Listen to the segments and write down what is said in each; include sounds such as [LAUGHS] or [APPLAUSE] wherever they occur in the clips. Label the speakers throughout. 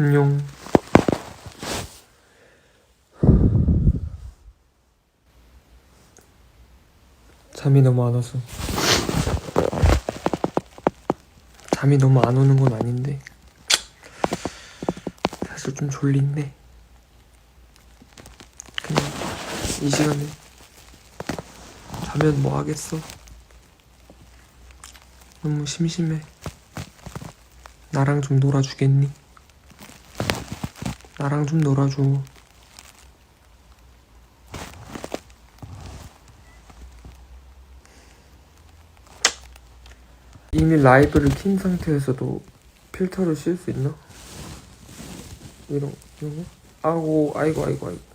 Speaker 1: 안녕. 잠이 너무 안 와서. 잠이 너무 안 오는 건 아닌데. 사실 좀 졸린데. 그냥 이 시간에 자면 뭐 하겠어? 너무 심심해. 나랑 좀 놀아주겠니? 나랑 좀 놀아줘. 이미 라이브를 킨 상태에서도 필터를 씌울 수 있나? 이런 이런 거? 아이고 아이고 아이고 아이고.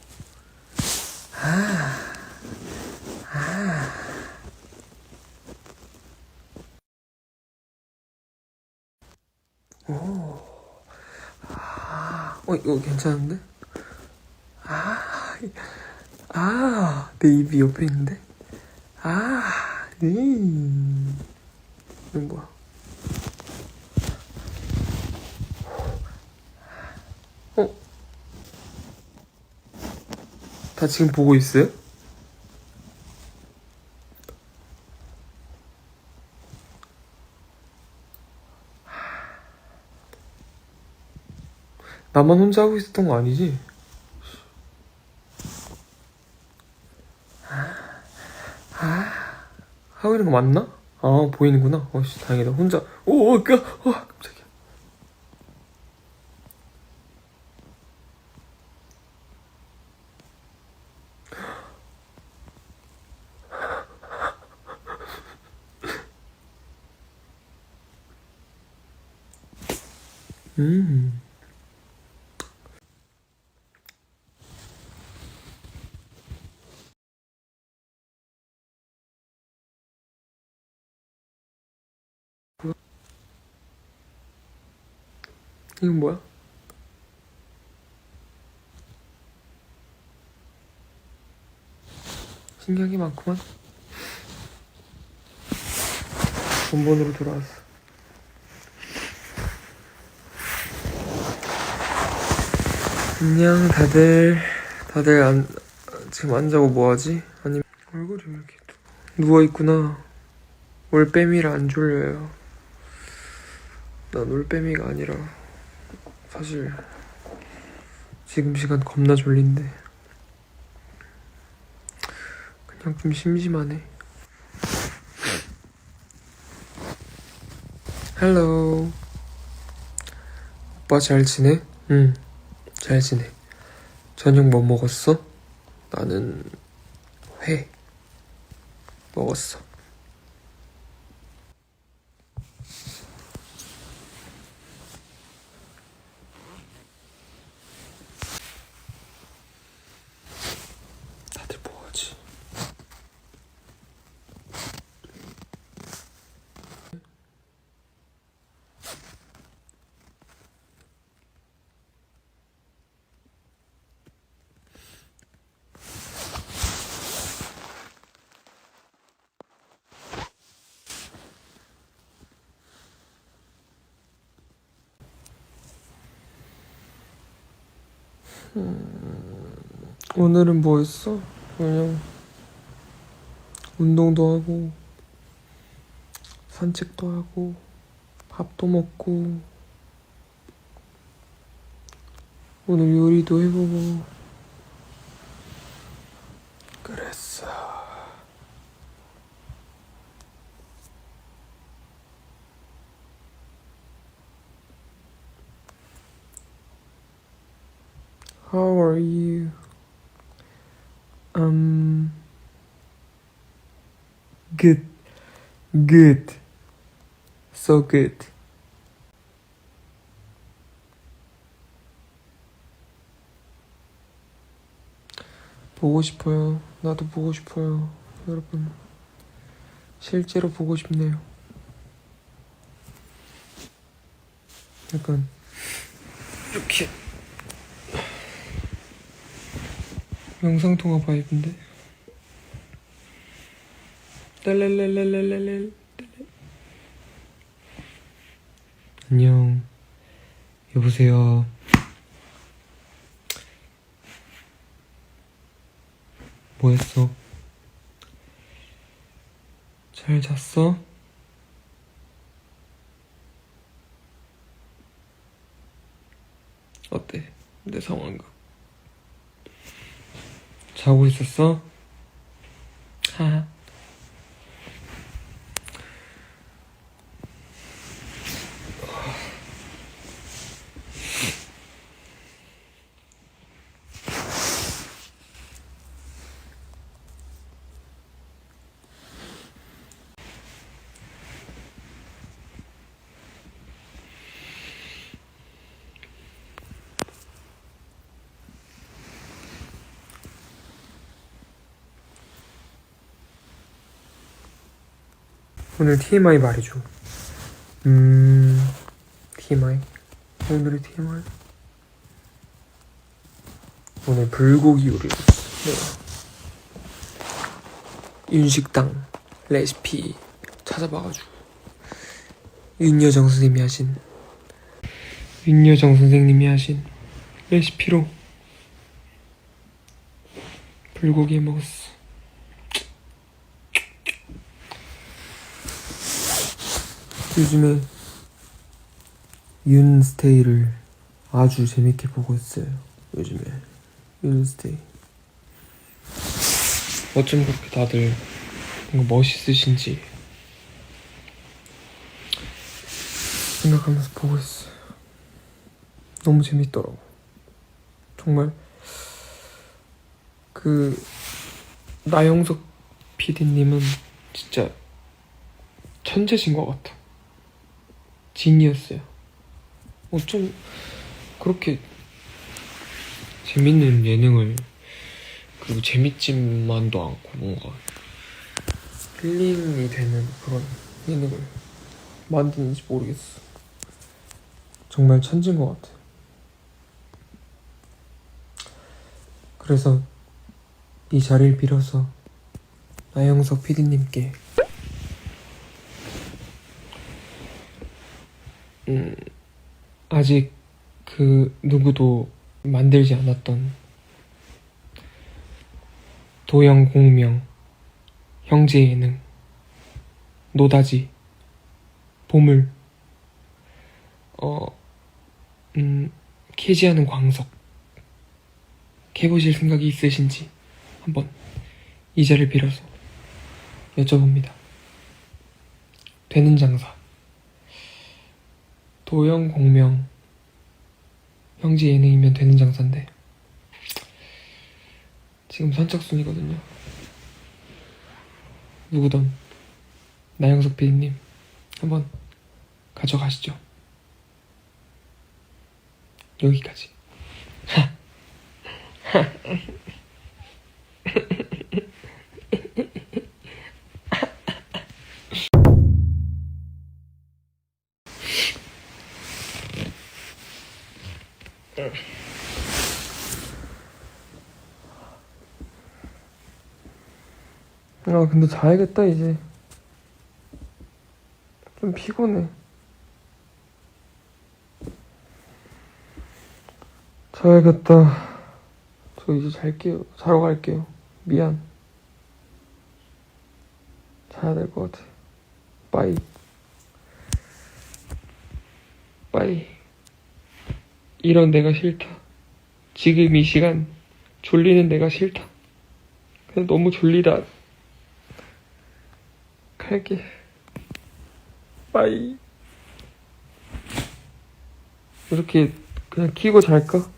Speaker 1: 어 이거 괜찮은데? 아, 아, 내 입이 옆에 있는데? 아, 음. 이건 뭐야? 어? 다 지금 보고 있어요? 나만 혼자 하고 있었던 거 아니지? 아, 하고 있는 거 맞나? 아, 보이는구나. 어씨, 다행이다. 혼자. 오, 오, 그, 어, 깜짝이야. 음. 이건 뭐야? 신기한 게 많구만. 본본으로 돌아왔어. 안녕 다들 다들 안 지금 안 자고 뭐하지? 아니 얼굴이 왜 이렇게 누워 있구나. 올빼미라 안 졸려요. 난 올빼미가 아니라 사실 지금 시간 겁나 졸린데 그냥 좀 심심하네. 헬로 오빠 잘 지내? 응. 잘 지내. 저녁 뭐 먹었어? 나는 회 먹었어. 오늘은 뭐 했어? 그냥 운동도 하고 산책도 하고 밥도 먹고 오늘 요리도 해보고 그랬어. Are you? Um, good, good, so good. 보고 싶어요. 나도 보고 싶어요. 여러분. 실제로 보고 싶네요. 약간, 이렇게. 영상통화 바이브인데 딸랄랄랄랄랄 안녕 여보세요. 뭐 했어? 잘 잤어? 어때? 내 상황극. 자고 있었어? 하하. 오늘 TMI 말해줘. 음, TMI. 오늘의 TMI. 오늘 불고기 했어. 내가. 윤식당 레시피 찾아봐가지고 윤여정 선생님이 하신 윤여정 선생님이 하신 레시피로 불고기 해 먹었어. 요즘에 윤스테이를 아주 재밌게 보고 있어요. 요즘에 윤스테이. 어쩜 그렇게 다들 멋있으신지 생각하면서 보고 있어요. 너무 재밌더라고. 정말 그 나영석 PD님은 진짜 천재신 것 같아. 진이었어요. 어쩜 그렇게 재밌는 예능을 그리고 재밌지만도 않고 뭔가 힐링이 되는 그런 예능을 만드는지 모르겠어. 정말 천재인 것 같아. 그래서 이 자리를 빌어서 나영석 PD님께 음, 아직 그 누구도 만들지 않았던 도형 공명, 형제 예능, 노다지, 보물, 어, 음, 캐지하는 광석, 캐보실 생각이 있으신지 한번 이 자리를 빌어서 여쭤봅니다. 되는 장사. 도형 공명. 형제 예능이면 되는 장사인데. 지금 선착순이거든요. 누구든. 나영석 PD님 한번 가져가시죠. 여기까지 [LAUGHS] [LAUGHS] 아 근데 자야겠다 이제. 좀 피곤해. 자야겠다. 저 이제 잘게요. 자러 갈게요. 미안. 자야 될 것 같아. 빠이. 빠이. 이런 내가 싫다. 지금 이 시간 졸리는 내가 싫다. 그냥 너무 졸리다 갈게. 빠이. 이렇게 그냥 키고 잘까?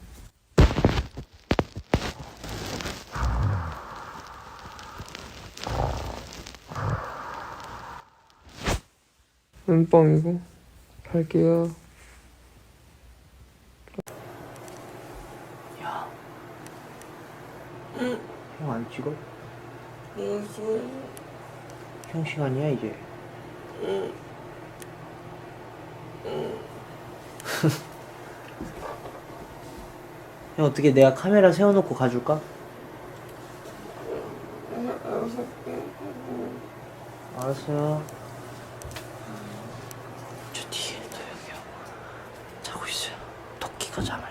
Speaker 1: 은뻥이고 갈게요.
Speaker 2: 형안 찍어? 형 시간이야 이제. [LAUGHS] 형 어떻게 내가 카메라 세워놓고 가줄까? 알았어요. 저 뒤에 또 여기요. 자고 있어요. 잠을 자네.